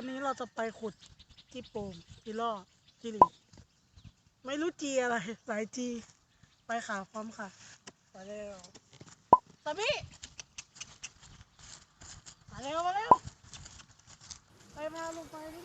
วันนี้เราจะไปขุดที่โป่งที่ล่อที่หลีไม่รู้จีอะไรสายจี ไปค่ะพร้อมค่ะ ไปเร็วสามีมาเร็ว มาเร็ว ไปมาลงไปดิ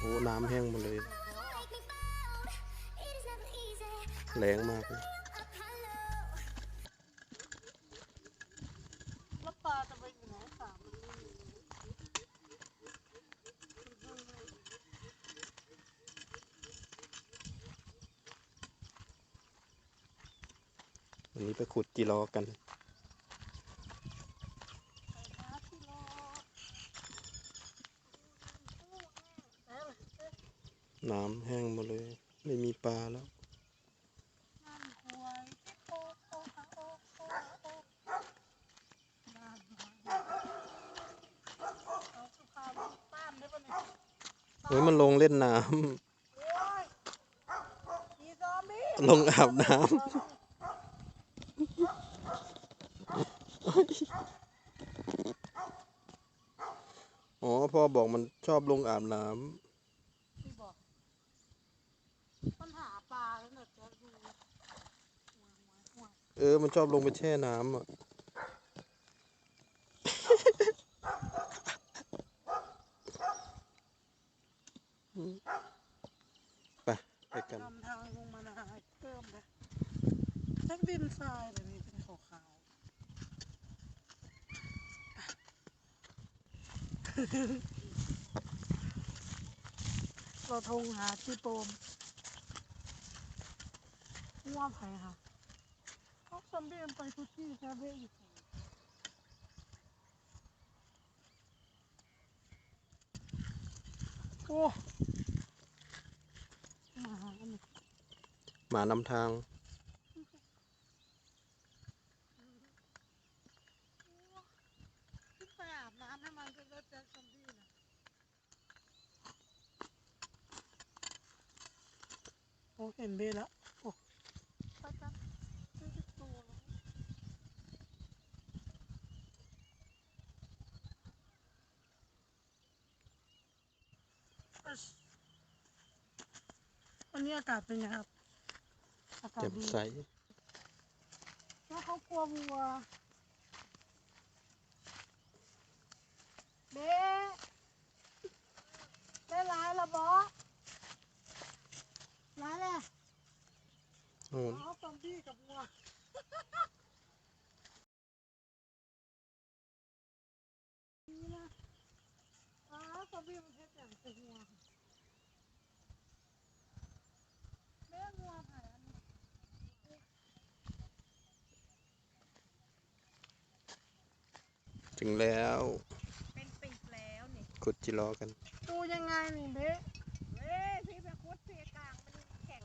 โอ้น้ำแห้งหมดเลย Make me bound. It is never easy. แรงมากเลยแล้วปลาจะไปอยู่ไหนสามวันนี้ไปขุดจีรอกัน ไปหาที่รอไปเลยเอ๊ะ น้ำแห้งหมดเลย ไม่มีปลาแล้วเฮ้ยมันลงเล่นน้ำลงอาบน้ำ อ๋อพ่อบอกมันชอบลงอาบน้ำบอกปัญหาปลาแล้วเนี่ยจะดูหัวหัวหัวำ เออ มันชอบลงไปแช่น้ำอะ ไปไปกันทำทางลงมานาเพิ่มนะแท็กดินทรายแบบนี้เป็นขาวๆเราทงหาที่โปมว่าไผ่ค่ะ เขาซอมบี้มันไปทุกที่แค่เบ้อยู่โอ้มาหาอันนี้หมานำทาง ขึ้นไปอาบน้ำให้มันก็เลิกแจ็คซอมบี้นะโอ้เห็นเบลแล้วโอ้ไปกันไม่ได้ตัวแล้วอึ๊ชวั นนี้อากาศเป็นไงครับ อากาศแจ่มดีใส แล้วเขากลัววัวเบ๊ได้ร้ายละบอร้ายแหละ โน่น เอาซอมบี้กับวัวนี่นะอ้าวซอมบี้มันเท็ดอย่างเป็นวัวแม่งัวไผ่อันนี้ ถึงแล้ว เป็นปีกแล้วนี่ขุดจีรอกัน ดูยังไงนี่เบ๊เว้ยพี่ไปคุดเสียกลางมันแข็ง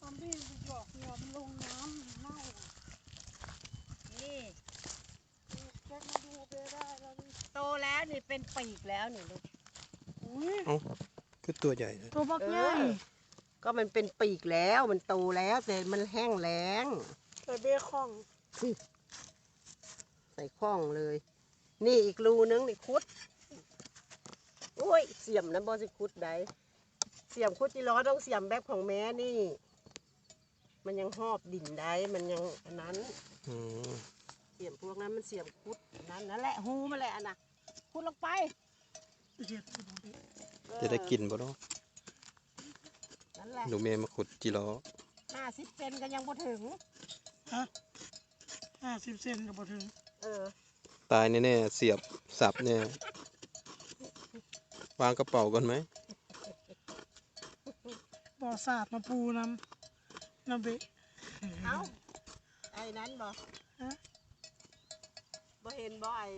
ซอมบี้มันหยอกหัวมันลงน้ำเน่าอะนี่แจ็คมาดูเบ๊ได้แล้วนี่โตแล้วนี่เป็นปีกแล้วนี่ลูกอุ้ยเอ้าก็ตัวใหญ่นะตัวบักใหญ่เออก็มันเป็นปีกแล้วมันโตแล้วแต่มันแห้งแล้ง แต่เบ๊ข้องใส่ข้องเลย นี่อีกรูนึงนี่คุดโอ้ยเสียมนะบอสิคุดได้เสียมคุดจีล้อต้องเสียมแบบของแม่นี่ มันยังหอบดินได้มันยังอันนั้นอืมเสียมพวกนั้นมันเสียมคุดนั่นนั่นแหละหูมันแหละอันน่ะคุดลงไปเจ็ดสิบเบ๊เออจะได้กินบ่เนาะนั่นแหละหนูเมย์มาขุดจีรอห้าสิบเซนก็ยังบ่ถึง ฮะห้าสิบเซนกับพอถึงเออตายแน่ๆเสียบสับเนี่ยวางกระเป๋าก่อนไหมบ่อสาดมาปูน้ำน้ำเบ๊เอ้าไอ้นั้นบ่ฮะบ่เห็นบ่ไอ้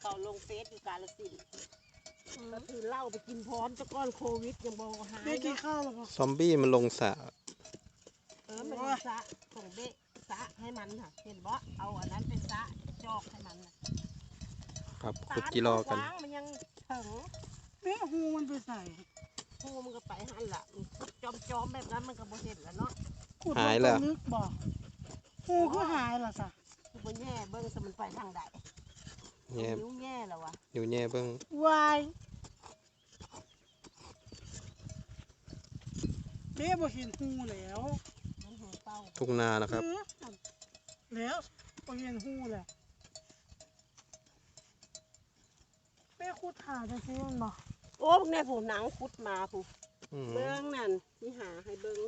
เขาลงเฟซอยู่กาลสินธุ์อืก็คือเหล้าไปกินพร้อมจะก้อนโควิดยังบ่หายเบ๊กินเนาะข้าวหรือเปล่าซอมบี้มันลงสระเออมันสะของเบะสะให้มันค่ะ เห็นบ่เอาอันนั้นไปสะจอกให้มันน่ะครับขุดกิโลกันตาลวางมันยังถึงเบ๊หูมันไปใส่พูมันก็ไปหันละจอมจอมๆแบบนั้นมันก็บ่เห็นแล้วเนาะขุดหายแล้วงไปลึกบ่หูก็หายล่ะจ้ะคือบ่แย่เบิ่งสมันไปทางใดแง่นิ้วแย่แล้ววะอยู่แง่เบิ้งวายเบ๊บ่เห็นหูแล้วมันหูเต้า ทุ่งนานะครับอืมแล้วบ่เห็นหูแล้วเบ๊ขุดหาจังซี่มันบ่โอ้พวกนี้ผู้หนังคุดมาผู้อืมเบิ่งนั่นที่หาให้เบิ่ง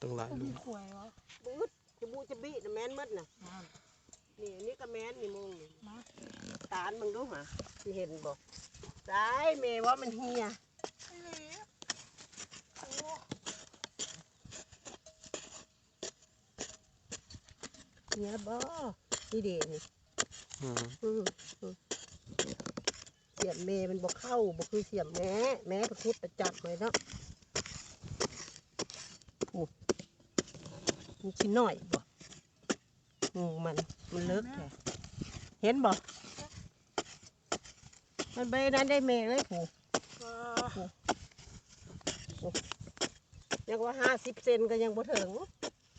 ตั้งหลายมันลูมีกขวยวะบึดจะบูจะบี้น่ะแม่นหมดน่ะนั่นนี่อันนี้ก็แม่นนี่มงนี่มาตาลมึงดูหาสิเห็นบ่สายแม่ว่ามันเฮียไอ้เหลวโอ้ เฮียบ่นี่เด่นี่อืมอืมอืมเสียมแม่มันบ่เข้าบ่คือเสียมแม่แม่ประคุดประจับเลยเนาะโอ้มันชิ้นหน่อยบ่งูมันมันเลิกแค่เห็นบ่มันไปนั้นได้แม่เลยผู้เออยังว่าห้าสิบเซนก็ยังบ่ถึงอื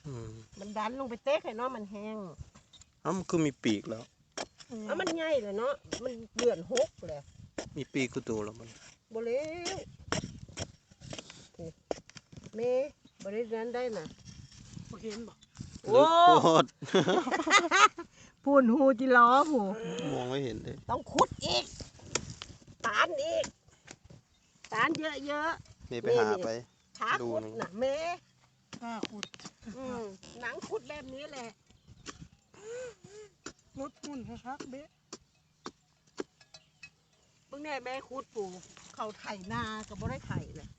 มมันดันลงไปเต๊กให้เนาะมันแห้งเอ้ามันคือมีปีกแล้ว เอามันใหญ่เลยเนาะมันเดือนหกเลยมีปีกกูตัวแล้วมันบ่เล้วเมบ่ได้นั้นได้น่ะบ่เห็นบ่โอ้ลึกโคตรพูนหูจิล้อหูมองไม่เห็นเลยต้องขุดอีกตานอีกตานเยอะเมย์ไปหาไปๆขาดูขุดหนึ่งน่ะเมกล้าขุด อืมหนังขุดแบบนี้แหละ รถหุ่นคักๆเบ๊เพิ่งแน่แม่ขุดปูเขาไถนาก็บ่ได้ไถเลย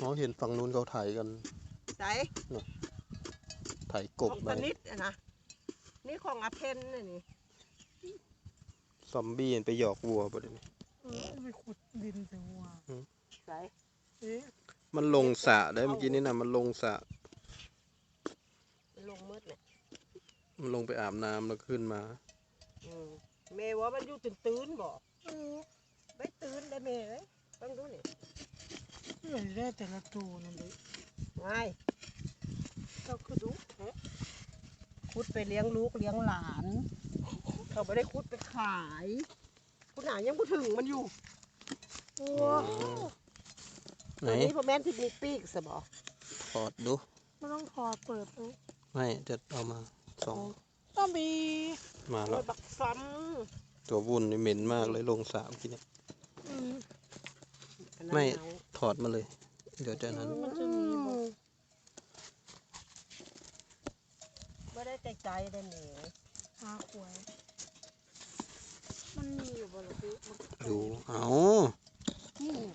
น้องเห็นฝั่งนู้นเขาถ่ายกันไสถ่ายกขบองไปสนิทอะนะนี่ของอาเพนน่ะนี่ซอมบี้มันไปหยอกวัวประเดี๋ยวนี้เออไปขุดดินใส่หัวไสเอ๊ะ มันลงสระได้เมื่อกี้นี่นะมันลงสระลงมืดเนี่ยมันลงไปอาบน้ำแล้วขึ้นมาอืมแม่ว่ามันอยู่ตื่นตื่นๆบอกเออไม่ตื่นเลยแม่เอ้ยต้องดูนี่เพื่อได้แต่ละตัวนั่นเด้ไงเจ้าคือดูแท้คุดไปเลี้ยงลูกเลี้ยงหลาน เขาไม่ได้คุดไปขาย คุณหายังพูดถึงมันอยู่โอ้ ไหนตัวนี้พ่อแม่นที่มีปีกสบอถอดดูไม่ต้องถอดเปิดดูไม่จะเอามาสองต้องมีมาโอ้แล้ยวบักซ้ตัววุ่นนี่เหม็นมากเลยลงสระเมื่อกี้เนี่ยอืมำอันนั้นไม่เอาถอดมาเลย เดี๋ยวจะนั้นมันจะมีบ่ไม่ได้ใจใจได้แม่หาขวายมันมีอยู่บ่ล่ะพี่ดูเอา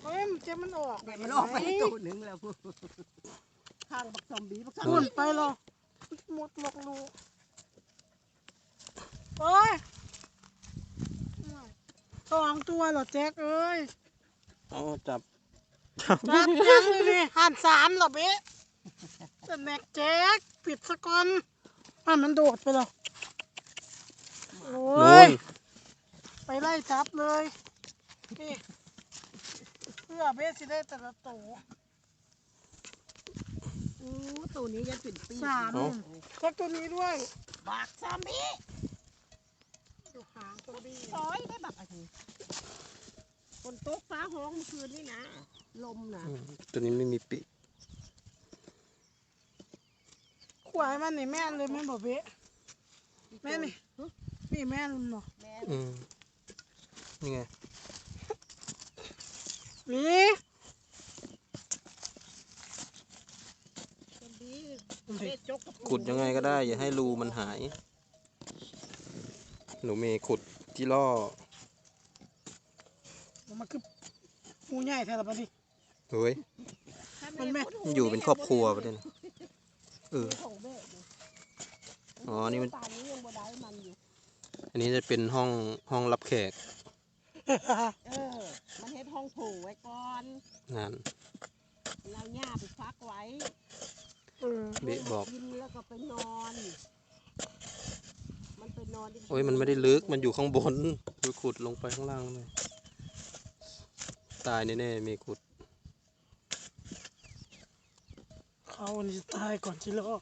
เฮ้ยมันเจ็บมันออกเดี๋ยวมันออกไปตัวหนึ่งแล้วพูข้างบักซอมบี้บักซอมหมุนบี้ไปหรอหมดหลอกลูกโอ้ยสองตัวเหรอแจ็คเอ้ยเอาจับจับยังเลยนี่หันสามเหรอเบ๊ะแต่แม็กแจ็คปิดสะก่อนอะมันโดดไปหรอโอ้นู่ยนไปไล่จับเลยนี่ เพื่อเบสสิได้แต่ละตัวโอ้ตัวนี้ยังเป็นปีกสามแจ็คตัวนี้ด้วยบักซอมบี้อยู่หางตัวบี้ซอยได้บักอะไรคนโต๊ะฟ้าห้องเมื่อคืนนี่นะ ลมนะอืมตัวนี้ไม่มีปีกขวายมันนี่แม่นเลยแม่นบอกเบสแม่นี่นี่แม่นเนาะแม่อืมนี่ไง นี่ซอมบี้เบ็ดจกกระปุกขุดยังไงก็ได้ อย่าให้รูมันหาย หนูเมย์ขุดที่ล่อมันคือหูใหญ่แท้ละปะดิเฮ้ยถ้ามันแม่ขุดหูมันอยู่เป็นครอบครัวประเด็นเออของเบ็ดนี่อ๋อนี่มันป่านนี้ยังบ่ได้มันอยู่อันนี้จะเป็นห้องห้องรับแขกเออมันเฮ็ด ห้องโถงไว้ก่อน นั่น เราหญ้าไปฟักไว้อืมเบะบอก กินแล้วก็ไปนอน มันไปนอนที่โอ้ยมันไม่ได้ลึก มันอยู่ข้างบนคือขุดลงไปข้างล่างเลยตายแน่ๆมีขุด เขานี่จะตายก่อนที่รอด